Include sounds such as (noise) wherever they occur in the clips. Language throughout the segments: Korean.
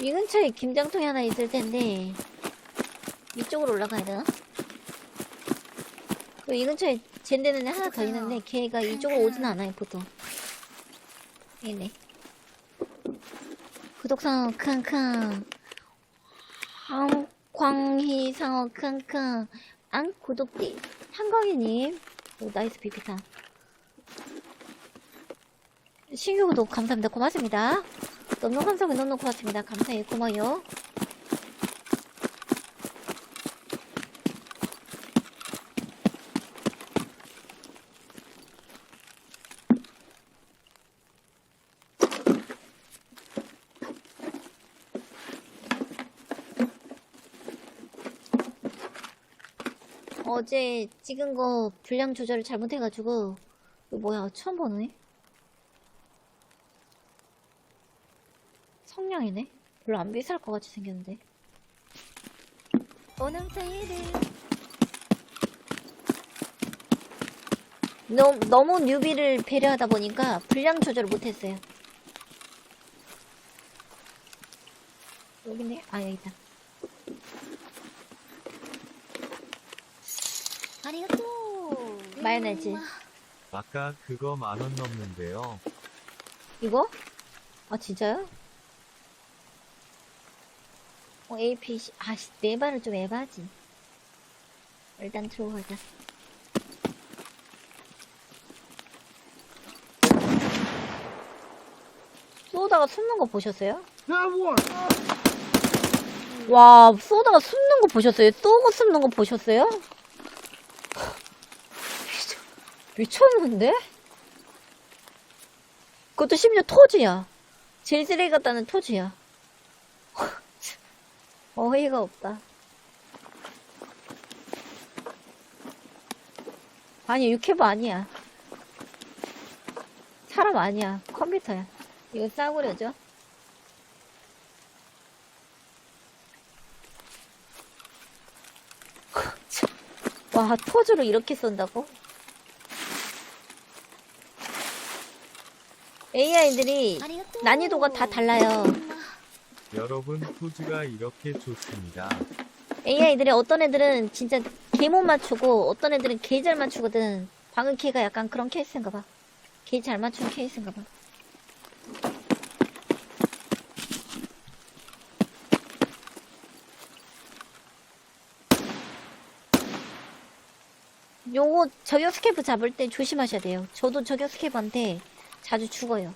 이 근처에 김장통이 하나 있을 텐데 이쪽으로 올라가야 되나? 그리고 이 근처에 젠데는 하나 더 있는데 걔가 이쪽으로 오진 않아요 보통. 얘네. 구독상어 캉캉 황광희상어 캉캉 안 구독띠. 한광희님. 오 나이스 비비탄. 신규 구독 감사합니다. 고맙습니다 너무 감사하고 너무 고맙습니다. 감사해요. 고마워요. 어제 찍은 거 분량 조절을 잘못해가지고 뭐야 처음 보네 성냥이네 별로 안 비쌀 것 같이 생겼는데 오늘따이를 너무, 너무 뉴비를 배려하다 보니까 분량 조절을 못했어요 여기네 아 여기다 ありがとう。 마요네즈 아까 그거 만 원 넘는데요. 이거? 아 진짜요? 어 AP 아씨 내 말을 좀 에바지 일단 들어가자 쏘다가 숨는 거 보셨어요? 와 쏘다가 숨는 거 보셨어요? 쏘고 숨는 거 보셨어요? 미쳤, 미쳤는데? 그것도 심지어 토지야. 제일 쓰레기 같다는 토지야. 어이가 없다. 아니, 유튜브 아니야. 사람 아니야. 컴퓨터야. 이거 싸구려죠? (laughs) 와, 토즈로 이렇게 쏜다고? AI들이 난이도가 다 달라요. 여러분 토즈가 이렇게 좋습니다. AI들이 어떤 애들은 진짜 개 못 맞추고 어떤 애들은 개 잘 맞추거든. 방금 걔가 약간 그런 케이스인가 봐. 개 잘 맞춘 케이스인가 봐. 요거 저격 스케프 잡을 때 조심하셔야 돼요. 저도 저격 스케프한테 자주 죽어요.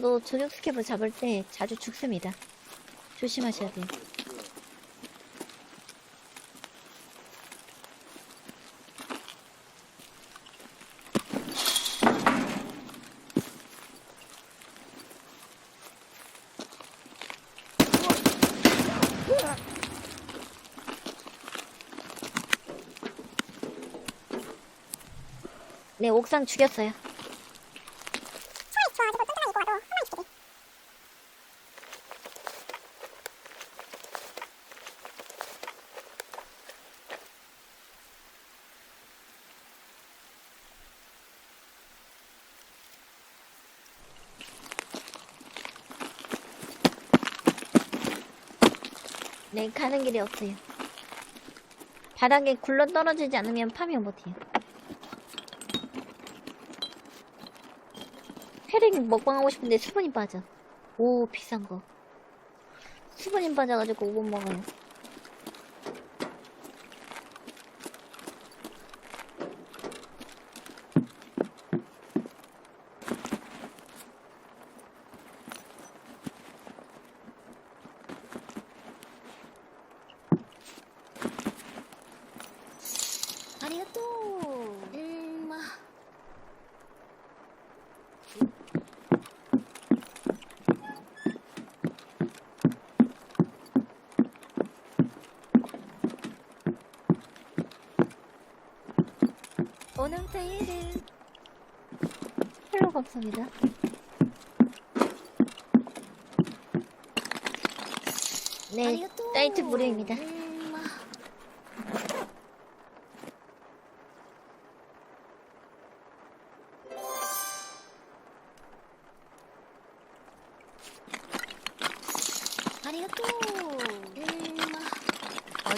저도 저격 스캡을 잡을 때 자주 죽습니다. 조심하셔야 돼요. 네, 옥상 죽였어요. 네, 가는 길이 없어요. 바닥에 굴러 떨어지지 않으면 파밍 못해요. 회링 먹방하고 싶은데 수분이 빠져. 오, 비싼 거. 수분이 빠져가지고 못 먹어요. 원은 페이를 필요가 없습니다. 네, 사이트 무료입니다.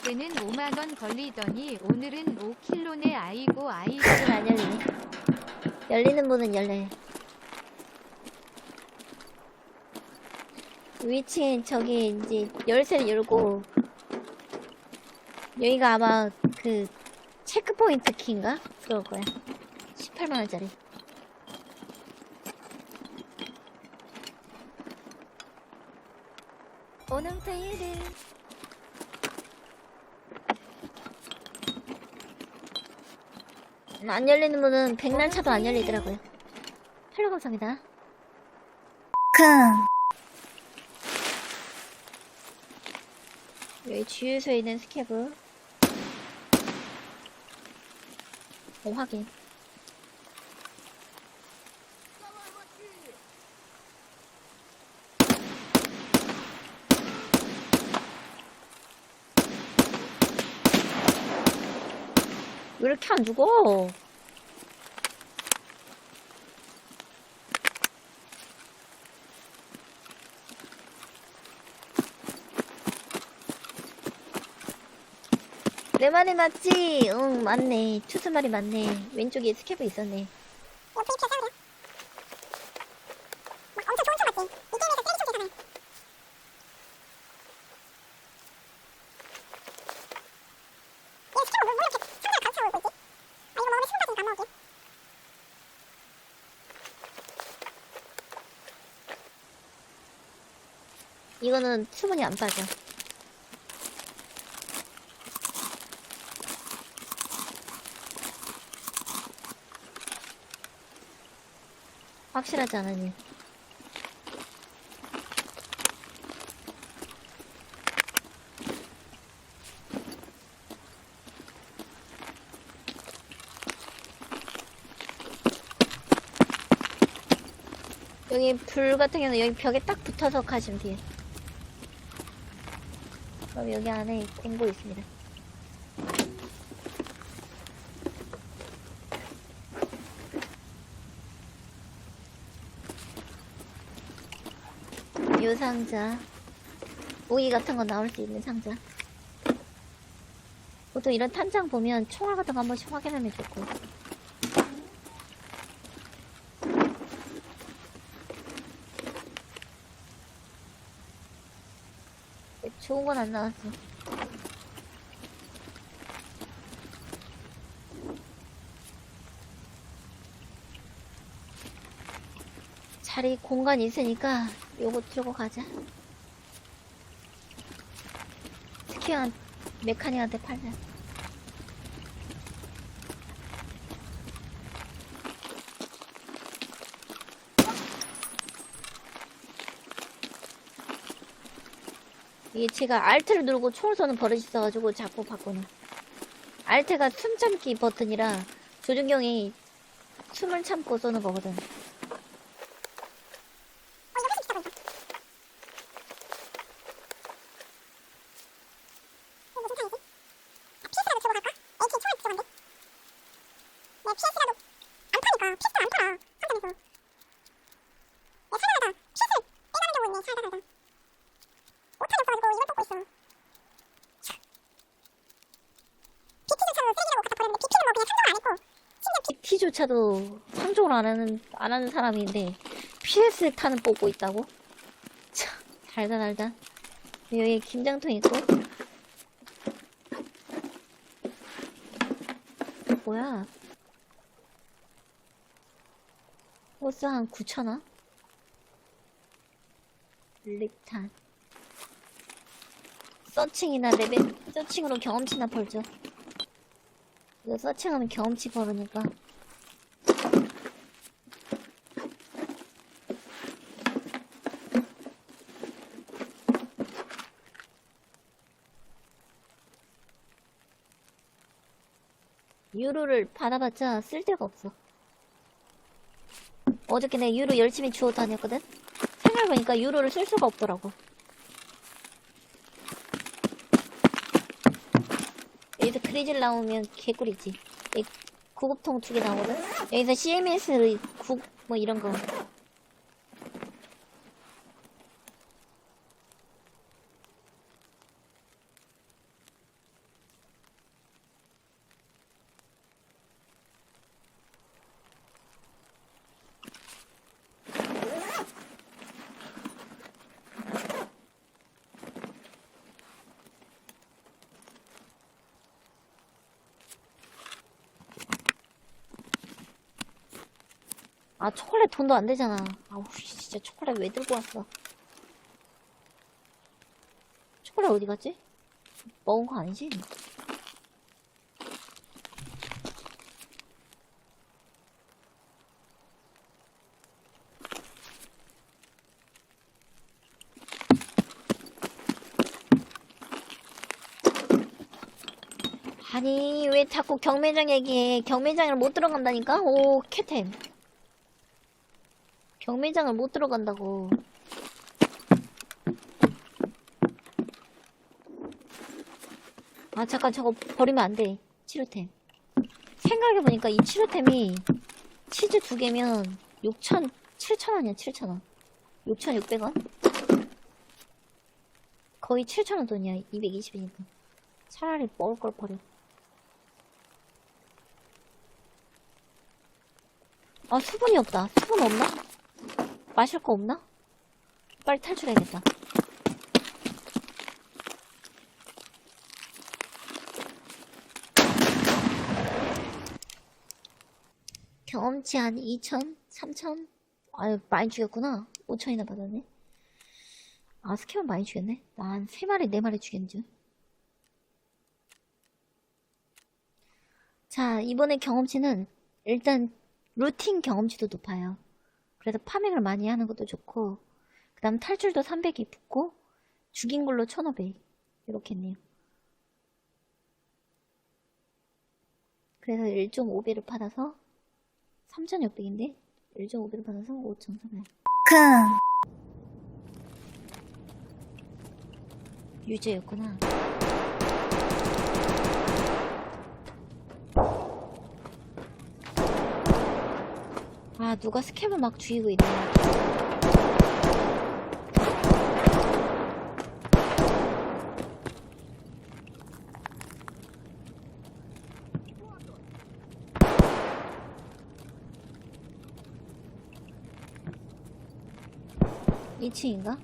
어제는 5만원 걸리더니 오늘은 5킬로네 아이고 아이고 문은 안 열리네. 열리는 문은 열려요. 위층엔 저기 이제 열쇠를 열고 여기가 아마 그 체크포인트 키인가? 그럴 거야. 18만원짜리. 오는 토요일 안 열리는 문은 백날 차도 안 열리더라고요. 팔로 감사합니다. 여기 주유소에 있는 스케브. 어, 확인. 왜 이렇게 안 죽어? 내 말이 맞지? 응, 맞네. 투수 말이 맞네. 왼쪽에 스케브 있었네. 이거는 수분이 안 빠져. 확실하지 않으니. 여기 불 같은 경우는 여기 벽에 딱 붙어서 가시면 돼요. 그럼 여기 안에 공고 있습니다. 요 상자. 무기 같은 거 나올 수 있는 상자. 보통 이런 탄장 보면 총알 같은 거 한 번씩 확인하면 좋고. 좋은 건 안 나왔어. 자리 공간 있으니까 요거 들고 가자. 스키한 메카닉한테 팔자. 이게 제가 알트를 누르고 총을 쏘는 버릇이 있어가지고 자꾸 바꾸네. 알트가 숨 참기 버튼이라 조준경이 숨을 참고 쏘는 거거든. PT조차도 상종을 안 하는, 안 하는 사람인데, PS 탄은 뽑고 있다고? 참, 달다, 달다. 여기 김장통 있고. 뭐야? 호스 한 9,000원? 립탄. 서칭이나 레벨, 서칭으로 경험치나 벌죠. 이거 서칭하면 경험치 벌으니까. 유로를 받아봤자 쓸데가 없어. 어저께 내가 유로 열심히 주워 다녔거든? 생각해보니까 유로를 쓸 수가 없더라고. 여기서 그리즐 나오면 개꿀이지. 구급통 두 개 나오거든? 여기서 CMS 국, 뭐 이런 거. 아, 초콜릿 돈도 안 되잖아. 아우, 씨, 진짜 초콜릿 왜 들고 왔어? 초콜릿 어디 갔지? 먹은 거 아니지? 아니, 왜 자꾸 경매장 얘기해? 경매장을 못 들어간다니까? 오, 캣템. 경매장을 못 들어간다고. 아, 잠깐, 저거 버리면 안 돼. 치료템. 생각해보니까 이 치료템이 치즈 두 개면 6천, 7천 원이야, 7천 원. 6,600원? 거의 7천원 돈이야, 220이니까. 차라리 먹을 걸 버려. 아, 수분이 없다. 수분 없나? 마실 거 없나? 빨리 탈출해야겠다. 경험치 한 2천? 3천? 아유, 많이 죽였구나. 5천이나 받았네. 아, 스캐만 많이 죽였네. 나 한 3마리, 4마리 죽였는 줄. 자, 이번에 경험치는 일단 루틴 경험치도 높아요. 그래서 파밍을 많이 하는 것도 좋고, 그 다음 탈출도 300이 붙고, 죽인 걸로 1500. 이렇게 했네요. 그래서 1.5배를 받아서 3,600인데, 1.5배를 받아서 5,300. 유죄였구나. 아, 누가 스캡을 막 죽이고 있네. 이층인가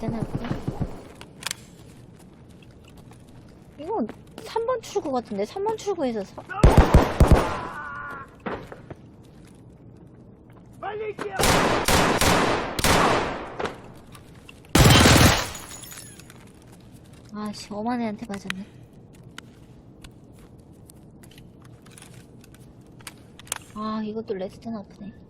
레스트 나고 이거 3번 출구 같은데? 3번 출구에서 사... 아씨 엄한 애한테 맞았네. 아 이것도 레스트 나쁘네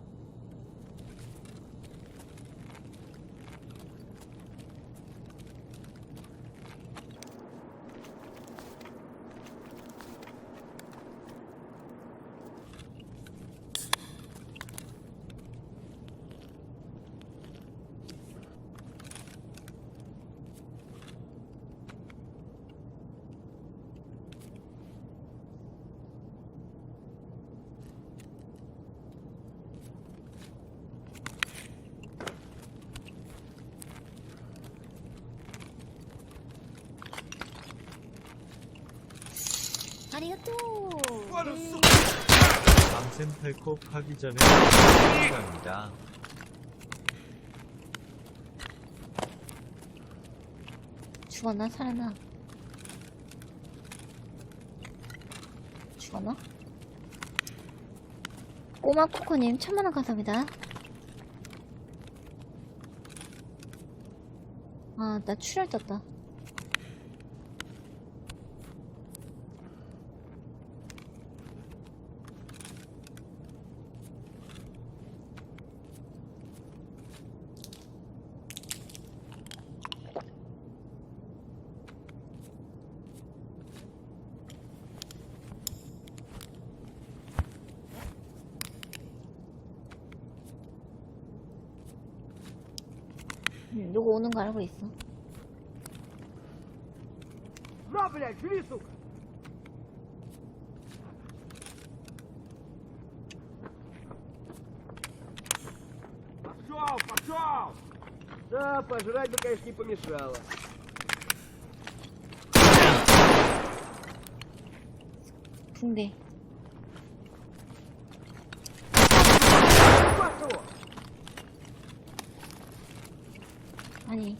아리가또. 밤샘 탈콕 하기 전에 시간입니다. 죽었나 살았나 죽었나 꼬마 코코님 천만원 감사합니다 아, 나 출혈 떴다. 누구 오는 거 알고 있어. На, блядь, жри, сука! Пошел, пошел! Да, пожрать бы, конечно, не помешало. 붕대. Пошел! 아니.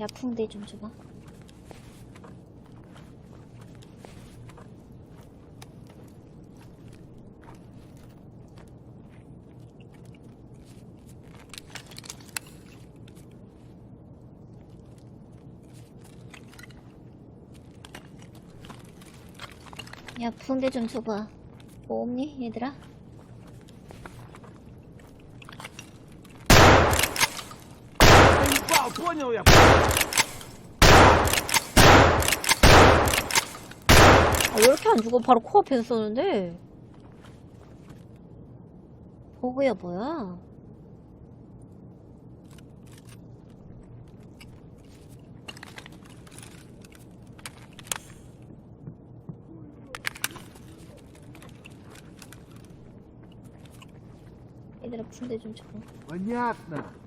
야, 붕대 좀 줘봐. 야, 붕대 좀 줘봐. 뭐 없니, 얘들아? понял я! 아, 왜 이렇게 안 죽어? 바로 코앞에서 쏘는데? 버그야, 뭐야? 얘들아, 붕대 좀 줘봐. Понятно.